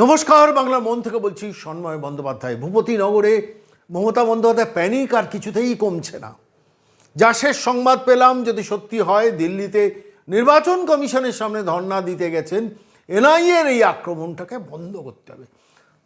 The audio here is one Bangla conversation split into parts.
নমস্কার, বাংলা মন থেকে বলছি সন্ময় বন্দ্যোপাধ্যায়। ভূপতি নগরে মমতা বন্দ্যোপাধ্যায় প্যানিক আর কিছুতেই কমছে না। যা শেষ সংবাদ পেলাম, যদি সত্যি হয়, দিল্লিতে নির্বাচন কমিশনের সামনে ধর্ণা দিতে গেছেন, এনআইএর এই আক্রমণটাকে বন্ধ করতে হবে।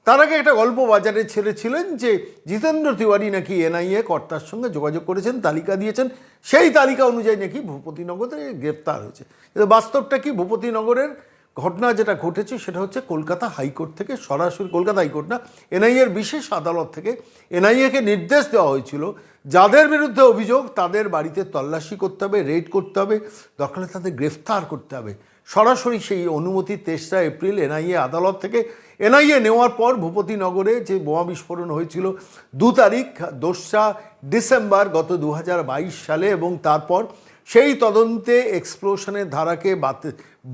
তার আগে একটা গল্প বাজারে ছেড়েছিলেন যে, জিতেন্দ্র তিওয়ারি নাকি এনআইএ কর্তার সঙ্গে যোগাযোগ করেছেন, তালিকা দিয়েছেন। সেই তালিকা অনুযায়ী নাকি ভূপতিনগরে গ্রেপ্তার হয়েছে। কিন্তু বাস্তবটা কি ভূপতিনগরের? ঘটনা যেটা ঘটেছে সেটা হচ্ছে কলকাতা হাইকোর্ট থেকে সরাসরি, কলকাতা হাইকোর্ট না, এনআইএর বিশেষ আদালত থেকে এনআইএকে নির্দেশ দেওয়া হয়েছিল, যাদের বিরুদ্ধে অভিযোগ তাদের বাড়িতে তল্লাশি করতে হবে, রেড করতে হবে, দরকার তাদের গ্রেফতার করতে হবে। সরাসরি সেই অনুমতি তেসরা এপ্রিল এনআইএ আদালত থেকে, এনআইএ নেওয়ার পর ভূপতিনগরে যে বোমা বিস্ফোরণ হয়েছিল দু তারিখ, দোসরা ডিসেম্বর গত দু হাজার বাইশ সালে এবং তারপর সেই তদন্তে এক্সপ্লোশনের ধারাকে বাদ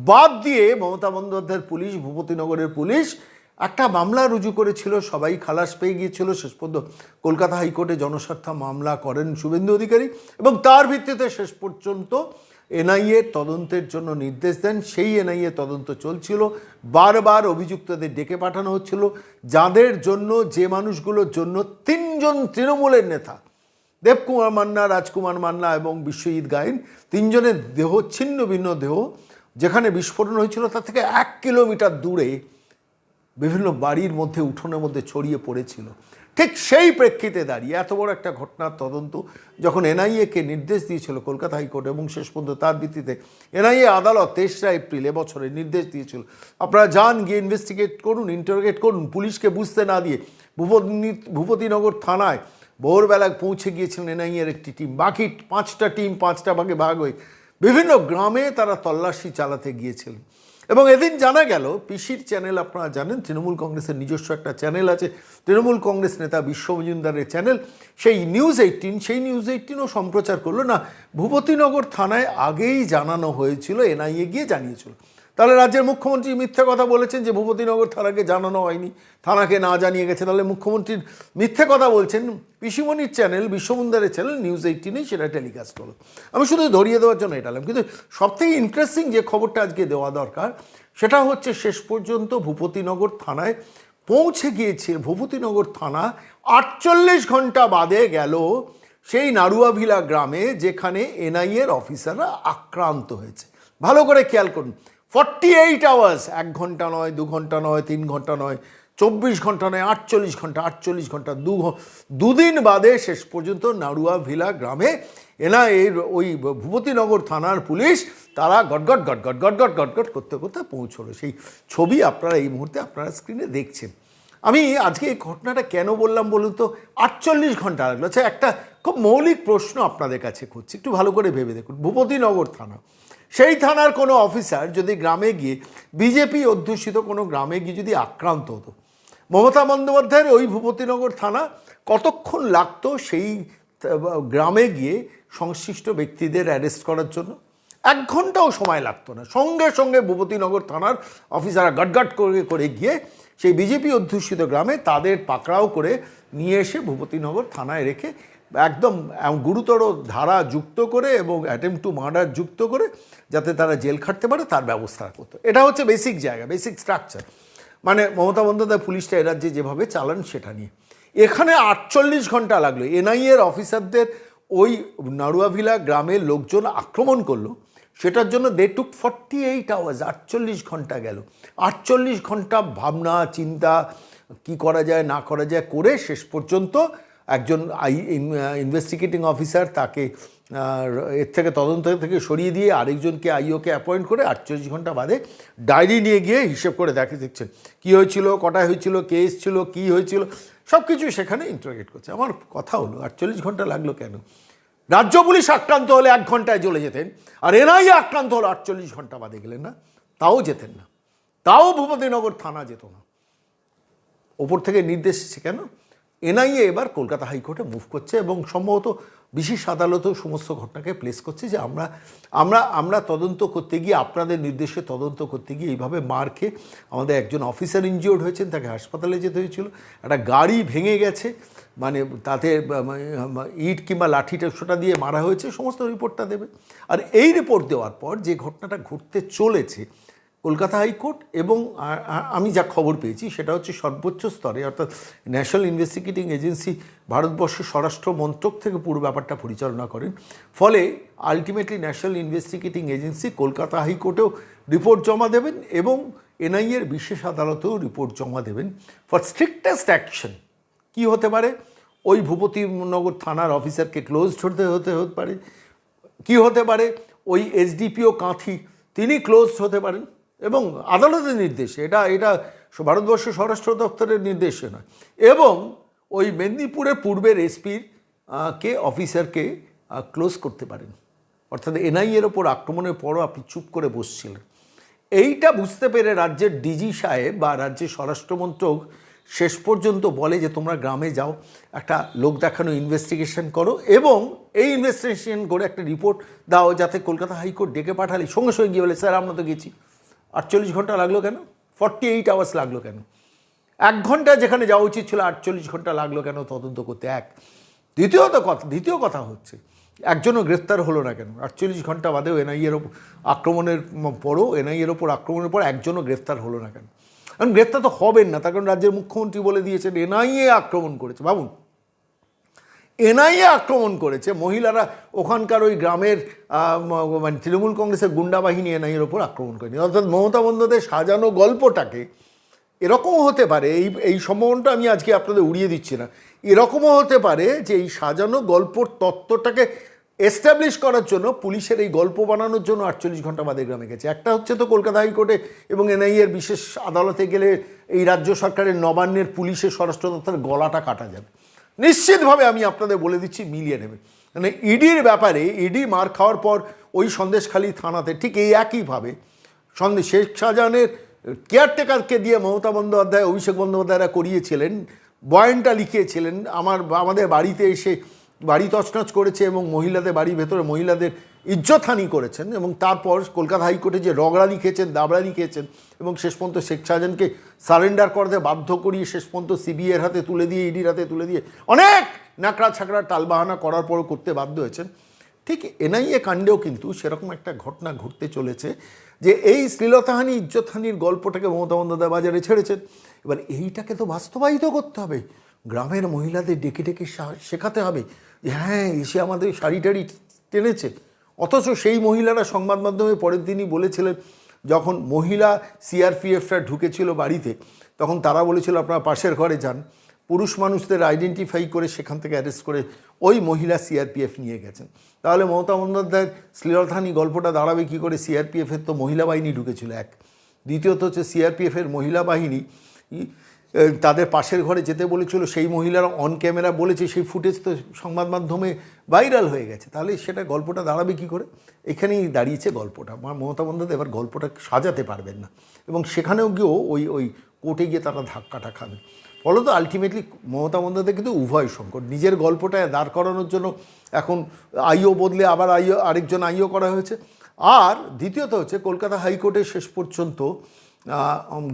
বাদ দিয়ে মমতা বন্দ্যোপাধ্যায়ের পুলিশ, ভূপতিনগরের পুলিশ একটা মামলা রুজু করেছিল। সবাই খালাস পেয়ে গিয়েছিল। শেষ পর্যন্ত কলকাতা হাইকোর্টে জনস্বার্থ মামলা করেন শুভেন্দু অধিকারী এবং তার ভিত্তিতে শেষ পর্যন্ত এনআইএ তদন্তের জন্য নির্দেশ দেন। সেই এনআইএ তদন্ত চলছিল। বারবার অভিযুক্তদের ডেকে পাঠানো হচ্ছিল। যাদের জন্য, যে মানুষগুলোর জন্য তিনজন তৃণমূলের নেতা দেবকুমার মান্না, রাজকুমার মান্না এবং বিশ্বজিৎ গায়েন তিনজনের দেহ, ছিন্ন ভিন্ন দেহ যেখানে বিস্ফোরণ হয়েছিল, তার থেকে এক কিলোমিটার দূরে বিভিন্ন বাড়ির মধ্যে, উঠোনের মধ্যে ছড়িয়ে পড়েছিল। ঠিক সেই প্রেক্ষিতে দাঁড়িয়ে এত বড় একটা ঘটনার তদন্ত যখন এনআইএকে নির্দেশ দিয়েছিল কলকাতা হাইকোর্ট এবং শেষ পর্যন্ত তার ভিত্তিতে, এনআইএ আদালত তেসরা এপ্রিল এবছরে নির্দেশ দিয়েছিল, আপনারা যান, গিয়ে ইনভেস্টিগেট করুন ইন্টারোগেট করুন, পুলিশকে বুঝতে না দিয়ে ভূপতি ভূপতিনগর থানায় ভোরবেলায় পৌঁছে গিয়েছিলেন এনআইএর একটি টিম। বাকি পাঁচটা টিম, পাঁচটা ভাগে ভাগ হয়ে বিভিন্ন গ্রামে তারা তল্লাশি চালাতে গিয়েছিলেন এবং এদিন জানা গেল, পিসির চ্যানেল, আপনারা জানেন, তৃণমূল কংগ্রেসের নিজস্ব একটা চ্যানেল আছে। তৃণমূল কংগ্রেস নেতা বিশ্ব মজুমদারের চ্যানেল। সেই নিউজ এইটিন, সেই নিউজ এইটিনও সম্প্রচার করল। না, ভূপতিনগর থানায় আগেই জানানো হয়েছিল, এনআইএ গিয়ে জানিয়েছিল। তাহলে রাজ্যের মুখ্যমন্ত্রী মিথ্যে কথা বলেছেন যে ভূপতিনগর থানাকে জানানো হয়নি, থানাকে না জানিয়ে গেছে। তাহলে মুখ্যমন্ত্রীর মিথ্যে কথা বলছেন। পিসিমণির চ্যানেল বিশ্বমুন্দারের চ্যানেল, নিউজ এইটিনেই সেটা টেলিকাস্ট হলো আমি শুধু ধরিয়ে দেওয়ার জন্য এটা এলাম। কিন্তু সবথেকে ইন্টারেস্টিং যে খবরটা আজকে দেওয়া দরকার, সেটা হচ্ছে শেষ পর্যন্ত ভূপতিনগর থানায় পৌঁছে গিয়েছে। ভূপতিনগর থানা আটচল্লিশ ঘণ্টা বাদে গেল সেই নারুয়াভিলা গ্রামে, যেখানে এনআইএর অফিসাররা আক্রান্ত হয়েছে। ভালো করে খেয়াল করুন। ফর্টি এইট আওয়ার্স এক ঘণ্টা নয়, দু ঘণ্টা নয়, তিন ঘণ্টা নয়, চব্বিশ ঘণ্টা নয়, আটচল্লিশ ঘণ্টা আটচল্লিশ ঘণ্টা, দু দুদিন বাদে শেষ পর্যন্ত নাড়ুয়া ভিলা গ্রামে এনা এই ওই ভূপতিনগর থানার পুলিশ তারা গটগট গটগট গটগট গটগট করতে করতে পৌঁছলো। সেই ছবি আপনারা এই মুহূর্তে আপনারা স্ক্রিনে দেখছেন। আমি আজকে এই ঘটনাটা কেন বললাম বলুন তো? আটচল্লিশ ঘণ্টা লাগল। আচ্ছা একটা খুব মৌলিক প্রশ্ন আপনাদের কাছে করছি একটু ভালো করে ভেবে দেখুন। ভূপতিনগর থানা। সেই থানার কোনো অফিসার যদি গ্রামে গিয়ে বিজেপি অধ্যুষিত কোনো গ্রামে গিয়ে যদি আক্রান্ত হতো। মমতা বন্দ্যোপাধ্যায়ের ওই ভূপতিনগর থানা কতক্ষণ লাগতো সেই গ্রামে গিয়ে সংশ্লিষ্ট ব্যক্তিদের অ্যারেস্ট করার জন্য? এক ঘন্টাও সময় লাগতো না। সঙ্গে সঙ্গে ভূপতিনগর থানার অফিসাররা গটগট করে করে গিয়ে সেই বিজেপি অধ্যুষিত গ্রামে তাদের পাকড়াও করে নিয়ে এসে ভূপতিনগর থানায় রেখে একদম গুরুতর ধারা যুক্ত করে এবং অ্যাটেম্প টু মার্ডার যুক্ত করে যাতে তারা জেল খাটতে পারে, তার ব্যবস্থা করতো এটা হচ্ছে বেসিক জায়গা বেসিক স্ট্রাকচার মানে মমতা বন্দ্যোপাধ্যায় পুলিশটা এরাজ্যে যেভাবে চালান সেটা নিয়ে। এখানে আটচল্লিশ ঘণ্টা লাগল। এনআইএর অফিসারদের ওই নারুয়াভিলা গ্রামের লোকজন আক্রমণ করল। সেটার জন্য they took forty eight hours আটচল্লিশ ঘণ্টা গেল। আটচল্লিশ ঘণ্টা ভাবনা, চিন্তা, কি করা যায়, না করা যায়, করে শেষ পর্যন্ত একজন আই ইনভেস্টিগেটিং অফিসার তাকে এর থেকে তদন্ত থেকে সরিয়ে দিয়ে আরেকজনকে আইওকে অ্যাপয়েন্ট করে আটচল্লিশ ঘণ্টা বাদে ডায়েরি নিয়ে গিয়ে হিসেব করে দেখে দেখছেন কী হয়েছিল কটা হয়েছিল, কে এসেছিল, কী হয়েছিল সব কিছু সেখানে ইন্টারোগেট করছে। আমার কথা হলো, আটচল্লিশ ঘণ্টা লাগল কেন? রাজ্য পুলিশ আক্রান্ত হলে এক ঘন্টায় চলে যেতেন, আর এনআইএ আক্রান্ত হলে আটচল্লিশ ঘণ্টা বাদে গেলেন না, তাও যেতেন না। তাও ভূপতিনগর থানা যেত না। ওপর থেকে নির্দেশ এসেছে কেন? এনআইএ এবার কলকাতা হাইকোর্টে মুভ করছে এবং সম্ভবত বিশেষ আদালতেও সমস্ত ঘটনাকে প্লেস করছে যে আমরা আমরা আমরা তদন্ত করতে গিয়ে, আপনাদের নির্দেশে তদন্ত করতে গিয়ে এইভাবে মার খেয়ে আমাদের একজন অফিসার ইনজিওর্ড হয়েছেন, তাকে হাসপাতালে যেতে হয়েছিল। একটা গাড়ি ভেঙে গেছে মানে তাতে ইট কিংবা লাঠিটা সোটা দিয়ে মারা হয়েছে, সমস্ত রিপোর্টটা দেবে। আর এই রিপোর্ট দেওয়ার পর যে ঘটনাটা ঘটতে চলেছে কলকাতা হাইকোর্ট এবং আমি যা খবর পেয়েছি সেটা হচ্ছে সর্বোচ্চ স্তরে অর্থাৎ ন্যাশনাল ইনভেস্টিগেটিং এজেন্সি ভারতবর্ষের স্বরাষ্ট্র মন্ত্রক থেকে পুরো ব্যাপারটা পরিচালনা করেন। ফলে ultimately national investigating agency Kolkata হাইকোর্টেও report জমা দেবেন এবং এনআইএর বিশেষ আদালতেও রিপোর্ট জমা দেবেন। ফর স্ট্রিক্টেস্ট অ্যাকশন কি হতে পারে? ওই ভূপতিনগর থানার অফিসারকে ক্লোজ হতে হতে হতে পারে। কি হতে পারে? ওই এসডিপিও কাঁথি, তিনি ক্লোজ হতে পারেন। এবং আদালতের নির্দেশে, এটা এটা ভারতবর্ষ স্বরাষ্ট্র দপ্তরের নির্দেশে নয়। এবং ওই মেদিনীপুরের পূর্বের এসপির কে, অফিসারকে ক্লোজ করতে পারেন। অর্থাৎ এনআইএর ওপর আক্রমণের পরও আপনি চুপ করে বসছিলেন। এইটা বুঝতে পেরে রাজ্যের ডিজি সাহেব বা রাজ্যের স্বরাষ্ট্রমন্ত্রক শেষ পর্যন্ত বলে যে, তোমরা গ্রামে যাও, একটা লোক দেখানো ইনভেস্টিগেশন করো। এবং এই ইনভেস্টিগেশন করে একটা রিপোর্ট দাও, যাতে কলকাতা হাইকোর্ট ডেকে পাঠালে। সঙ্গে সঙ্গে গিয়ে বলে, স্যার, আমরা তো গেছি। আটচল্লিশ ঘণ্টা লাগল কেন? ফর্টি এইট আওয়ার্স লাগল কেন? এক ঘণ্টা যেখানে যাওয়া উচিত ছিল আটচল্লিশ ঘণ্টা লাগল কেন তদন্ত করতে? এক। দ্বিতীয়ত কথা দ্বিতীয় কথা হচ্ছে, একজনও গ্রেফতার হলো না কেন? আটচল্লিশ ঘণ্টা বাদেও এনআইএর ওপর আক্রমণের পরও এনআইএর ওপর আক্রমণের পর একজনও গ্রেফতার হলো না কেন? কারণ গ্রেফতার তো হবেন না, তার কারণ রাজ্যের মুখ্যমন্ত্রী বলে দিয়েছেন, এনআইএ আক্রমণ করেছে। ভাবুন এনআইএ আক্রমণ করেছে, মহিলারা ওখানকার ওই গ্রামের মানে তৃণমূল কংগ্রেসের গুন্ডা বাহিনী এনআইএর ওপর আক্রমণ করেনি। অর্থাৎ মমতা বন্দ্যোপাধ্যায় সাজানো গল্পটাকে এরকমও হতে পারে, এই এই সম্ভাবনাটা আমি আজকে আপনাদের উড়িয়ে দিচ্ছি না। এরকমও হতে পারে যে এই সাজানো গল্পর তত্ত্বটাকে এস্টাবলিশ করার জন্য, পুলিশের এই গল্প বানানোর জন্য আটচল্লিশ ঘণ্টা বাদে গ্রামে গেছে। একটা হচ্ছে তো কলকাতা হাইকোর্টে এবং এনআইএর বিশেষ আদালতে গেলে এই রাজ্য সরকারের নবান্নের পুলিশের স্বরাষ্ট্র দপ্তরের গলাটা কাটা যাবে। নিশ্চিতভাবে আমি আপনাদের বলে দিচ্ছি, মিলিয়ে নেবেন। মানে ইডির ব্যাপারে, ইডি মার খাওয়ার পর ওই সন্দেশখালী থানাতে ঠিক এই একইভাবে সন্দেশ, শেখ শাহজাহানের কেয়ারটেকারকে দিয়ে মমতা বন্দ্যোপাধ্যায়, অভিষেক বন্দ্যোপাধ্যায়রা করিয়েছিলেন, বয়ানটা লিখিয়েছিলেন, আমার আমাদের বাড়িতে এসে বাড়ি তছনছ করেছে এবং মহিলাদের বাড়ির ভেতরে মহিলাদের ইজ্জতহানি করেছেন এবং তারপর কলকাতা হাইকোর্টে যে রগড়ানি খেয়েছেন দাবড়ানি খেয়েছেন এবং শেষ পর্যন্ত শেখ শাহজাহানকে সারেন্ডার করতে বাধ্য করিয়ে শেষ পর্যন্ত সিবিআইয়ের হাতে তুলে দিয়ে, ইডির হাতে তুলে দিয়ে অনেক নাকড়া ছাকড়া টালবাহানা করার পরও করতে বাধ্য হয়েছেন। ঠিক এনআইএ কাণ্ডেও কিন্তু সেরকম একটা ঘটনা ঘটতে চলেছে যে এই শ্লীলতাহানি, ইজ্জতহানির গল্পটাকে মমতা বন্দ্যোপাধ্যায় বাজারে ছেড়েছেন। এবার এইটাকে তো বাস্তবায়িত করতে হবে। গ্রামের মহিলাদের ডেকে ডেকে শেখাতে হবে হ্যাঁ এসে আমাদের শাড়ি টাড়ি টেনেছে। অথচ সেই মহিলারা সংবাদ মাধ্যমে পরের দিনই বলেছিলেন, যখন মহিলা সিআরপিএফরা ঢুকেছিল বাড়িতে, তখন তারা বলেছিল, আপনারা পাশের ঘরে যান, পুরুষ মানুষদের আইডেন্টিফাই করে সেখান থেকে অ্যারেস্ট করে ওই মহিলা সিআরপিএফ নিয়ে গেছেন। তাহলে মমতা বন্দ্যোপাধ্যায়ের শ্লীলতাহানি গল্পটা দাঁড়াবে কী করে? সিআরপিএফের তো মহিলা বাহিনী ঢুকেছিল, এক। দ্বিতীয়ত হচ্ছে সিআরপিএফের মহিলা বাহিনী তাদের পাশের ঘরে যেতে বলেছিল, সেই মহিলারা অন ক্যামেরা বলেছে, সেই ফুটেজ তো সংবাদ মাধ্যমে ভাইরাল হয়ে গেছে। তাহলে সেটা গল্পটা দাঁড়াবে কী করে? এখানেই দাঁড়িয়েছে গল্পটা। আমার মমতা বন্দ্যোপাধ্যায় এবার গল্পটা সাজাতে পারবেন না। এবং সেখানেও গিয়েও ওই ওই কোর্টে গিয়ে তারা ধাক্কাটা খাবে। ফলত আলটিমেটলি মমতা বন্দ্যোপাধ্যায় কিন্তু উভয় সংকট। নিজের গল্পটা দাঁড় করানোর জন্য এখন আইও বদলে আবার আইও, আরেকজন আইও করা হয়েছে। আর দ্বিতীয়ত হচ্ছে, কলকাতা হাইকোর্টে শেষ পর্যন্ত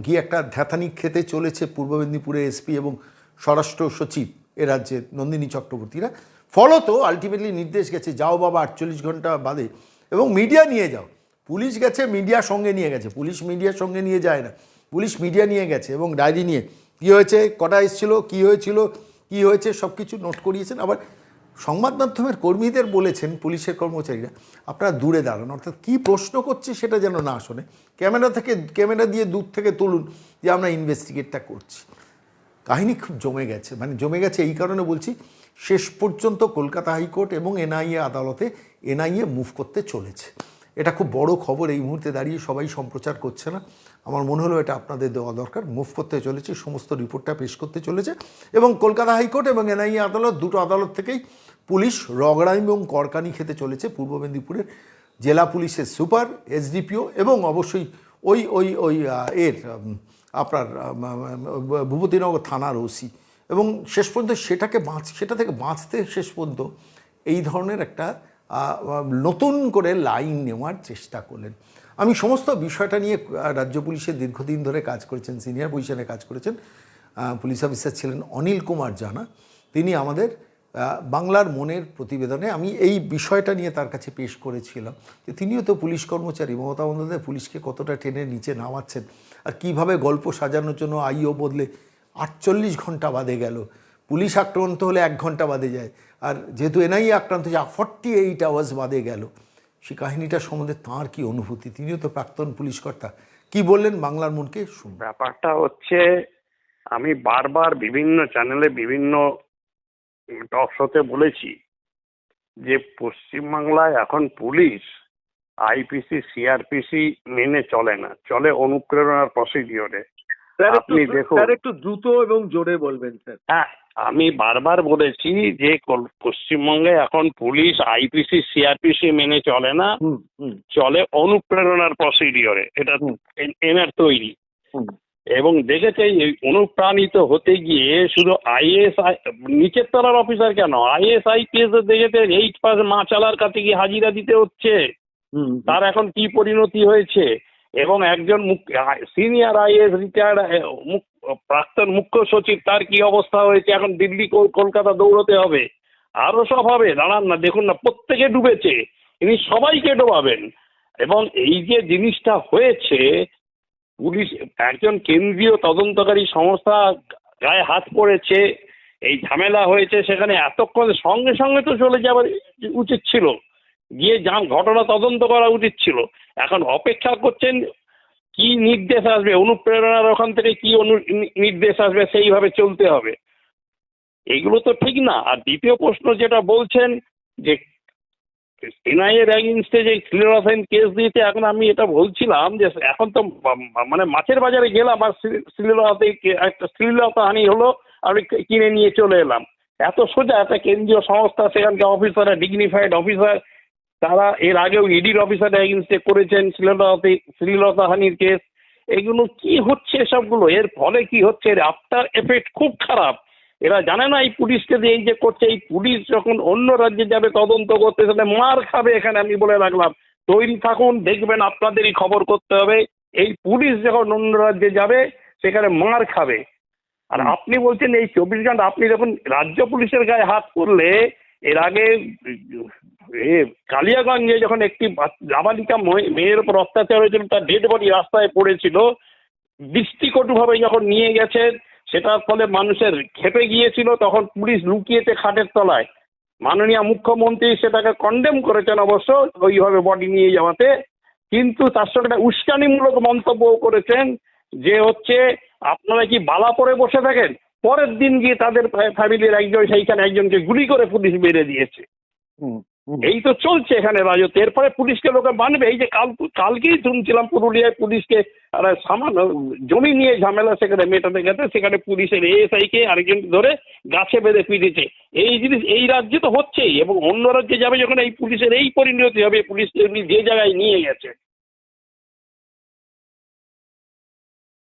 গিয়ে একটা ধ্যাথানি খেতে চলেছে পূর্ব মেদিনীপুরের এসপি এবং স্বরাষ্ট্র সচিব এ রাজ্যের নন্দিনী চক্রবর্তীরা। ফলত আলটিমেটলি নির্দেশ গেছে, যাও বাবা, আটচল্লিশ ঘণ্টা বাদে। এবং মিডিয়া নিয়ে যাও। পুলিশ গেছে মিডিয়া সঙ্গে নিয়ে গেছে। পুলিশ মিডিয়ার সঙ্গে নিয়ে যায় না। পুলিশ মিডিয়া নিয়ে গেছে এবং ডায়েরি নিয়ে। কী হয়েছে? কটা এসেছিল? কী হয়েছিল? কী হয়েছে? সব কিছু নোট করিয়েছেন। আবার সংবাদ মাধ্যমের কর্মীদের বলেছেন পুলিশের কর্মচারীরা, আপনারা দূরে দাঁড়ান। অর্থাৎ কী প্রশ্ন করছে সেটা যেন না শোনে। ক্যামেরা থেকে, ক্যামেরা দিয়ে দূর থেকে তুলুন যে আমরা ইনভেস্টিগেটটা করছি। কাহিনী খুব জমে গেছে মানে জমে গেছে এই কারণে বলছি, শেষ পর্যন্ত কলকাতা হাইকোর্ট এবং এনআইএ আদালতে এনআইএ মুভ করতে চলেছে। এটা খুব বড় খবর, এই মুহূর্তে দাঁড়িয়ে সবাই সম্প্রচার করছে না। আমার মনে হলো এটা আপনাদের দেওয়া দরকার। মুভ করতে চলেছে, সমস্ত রিপোর্টটা পেশ করতে চলেছে এবং কলকাতা হাইকোর্ট এবং এনআইএ আদালত, দুটো আদালত থেকেই পুলিশ রগড়াইম এবং করকানি খেতে চলেছে পূর্ব মেদিনীপুরের জেলা পুলিশের সুপার, এসডিপিও এবং অবশ্যই ওই ওই ওই এর আপনার ভূপতিনগর থানার ওসি। এবং শেষ পর্যন্ত সেটাকে বাঁচ, সেটা থেকে বাঁচতে শেষ পর্যন্ত এই ধরনের একটা নতুন করে লাইন নেওয়ার চেষ্টা করলেন। আমি সমস্ত বিষয়টা নিয়ে রাজ্য পুলিশে দীর্ঘদিন ধরে কাজ করেছেন, সিনিয়র পজিশনে কাজ করেছেন পুলিশ অফিসার ছিলেন অনিল কুমার জানা। তিনি আমাদের বাংলার মনের প্রতিবেদনে আমি এই বিষয়টা নিয়ে তার কাছে পেশ করেছিলাম যে তিনিও তো পুলিশ কর্মচারী, মমতা বন্দ্যোপাধ্যায় পুলিশকে কতটা টেনে নিচে নামাচ্ছেন আর কীভাবে গল্প সাজানোর জন্য আইও বদলে আটচল্লিশ ঘণ্টা বাদে গেল। পুলিশ আক্রান্ত হলে এক ঘণ্টা বাদে যায়। আর যেহেতু এনআইএ আক্রান্ত হয়েছে ফর্টি এইট আওয়ার্স বাদে গেল। সে কাহিনীটা সম্বন্ধে তাঁর কি অনুভূতি? তিনিও তো প্রাক্তন পুলিশ কর্তা। কি বললেন বাংলার মনকে ব্যাপারটা হচ্ছে, আমি বারবার বিভিন্ন চ্যানেলে বিভিন্ন টক শোতে বলেছি যে পশ্চিমবাংলায় এখন পুলিশ আইপিসি সিআরপিসি মেনে চলে না। চলে অনুপ্রেরণার প্রসিডিওরে আপনি দেখুন। স্যার একটু দ্রুত এবং জোরে বলবেন স্যার। হ্যাঁ আমি বারবার বলেছি যে পশ্চিমবঙ্গে এখন পুলিশ আইপিসি সিআরপিসি মেনে চলে না। চলে অনুপ্রেরণার প্রসিডিওরে এটা। এনার তৈরি। এবং দেখেছে এই অনুপ্রাণিত হতে গিয়ে শুধু আইএস নিচের তলার অফিসার কেন? আইএস আইপিএস দেখেছে এইট পাস মা চালার কাছে গিয়ে হাজিরা দিতে হচ্ছে। তার এখন কি পরিণতি হয়েছে? এবং একজন সিনিয়র আইএস রিটায়ার্ড প্রাক্তন মুখ্য সচিব তার কি অবস্থা হয়েছে? এখন দিল্লি কল- কলকাতা দৌড়তে হবে। আরও সব হবে। দাঁড়ান না দেখুন না প্রত্যেকে ডুবেছে। ইনি সবাইকে ডোবাবেন। এবং এই যে জিনিসটা হয়েছে পুলিশ, একজন কেন্দ্রীয় তদন্তকারী সংস্থা গায়ে হাত পড়েছে, এই ঝামেলা হয়েছে সেখানে এতক্ষণ সঙ্গে সঙ্গে তো চলে যাওয়ার উচিত ছিল। গিয়ে যা ঘটনা তদন্ত করা উচিত ছিল। এখন অপেক্ষা করছেন, কি নির্দেশ আসবে? অনুপ্রেরণার ওখান থেকে কি অনু, নির্দেশ আসবে? সেইভাবে চলতে হবে। এগুলো তো ঠিক না। আর দ্বিতীয় প্রশ্ন যেটা বলছেন যে এনআইএর এগেনস্টে যে শ্লীলতাহীন কেস দিয়েছে, এখন আমি এটা বলছিলাম যে এখন তো মানে মাছের বাজারে গেলাম আর শ্লীলতাই একটা শ্লীলতাহানি হলো আমি কিনে নিয়ে চলে এলাম। এত সোজা একটা কেন্দ্রীয় সংস্থা, সেখানকার অফিসার ডিগনিফাইড অফিসার তারা এর আগেও ইডির অফিসার এগেনস্টে করেছেন শ্লীলতাহানি শ্লীলতাহানির কেস এগুলো কি হচ্ছে সবগুলো? এর ফলে কি হচ্ছে? এর আফটার এফেক্ট খুব খারাপ। এরা জানে না এই পুলিশকে দিয়ে এই যে করছে এই পুলিশ যখন অন্য রাজ্যে যাবে তদন্ত করতে তাহলে মার খাবে এখানে আমি বলে রাখলাম। তৈরি থাকুন দেখবেন আপনাদেরই খবর করতে হবে। এই পুলিশ যখন অন্য রাজ্যে যাবে সেখানে মার খাবে। আর আপনি বলছেন এই চব্বিশ ঘণ্টা আপনি যখন রাজ্য পুলিশের গায়ে হাত করলে এর আগে এ কালিয়াগঞ্জে যখন একটি নাবালিকা মেয়ের উপর অত্যাচার হয়েছিল তার ডেড বডি রাস্তায় পড়েছিল দৃষ্টিকটুভাবে যখন নিয়ে গেছেন সেটার ফলে মানুষের খেপে গিয়েছিল, তখন পুলিশ লুকিয়েছে খাটের তলায়। মাননীয় মুখ্যমন্ত্রী সেটাকে কন্ডেম করেছেন অবশ্য, ওইভাবে বডি নিয়ে যাওয়াতে। কিন্তু তার সঙ্গে একটা উস্কানিমূলক মন্তব্য করেছেন যে হচ্ছে, আপনারা কি বালা পরে বসে থাকেন? পরের দিন গিয়ে তাদের ফ্যামিলির একজন, সেইখানে একজনকে গুলি করে পুলিশ মেরে দিয়েছে। এই তো চলছে এখানে রাজত্ব। এরপরে পুলিশকে লোকে মানবে। এই যে কাল কালকেই শুনছিলাম পুরুলিয়ায় পুলিশকে সামান্য জমি নিয়ে ঝামেলা সেখানে মেটাতে গেছে সেখানে পুলিশের এএসআই কে আরেকজন ধরে গাছে বেঁধে পিটেছে এই জিনিস, এই রাজ্যে তো হচ্ছেই এবং অন্য রাজ্যে যাবে যখন এই পুলিশের এই পরিণতি হবে, পুলিশ যে জায়গায় নিয়ে গেছে।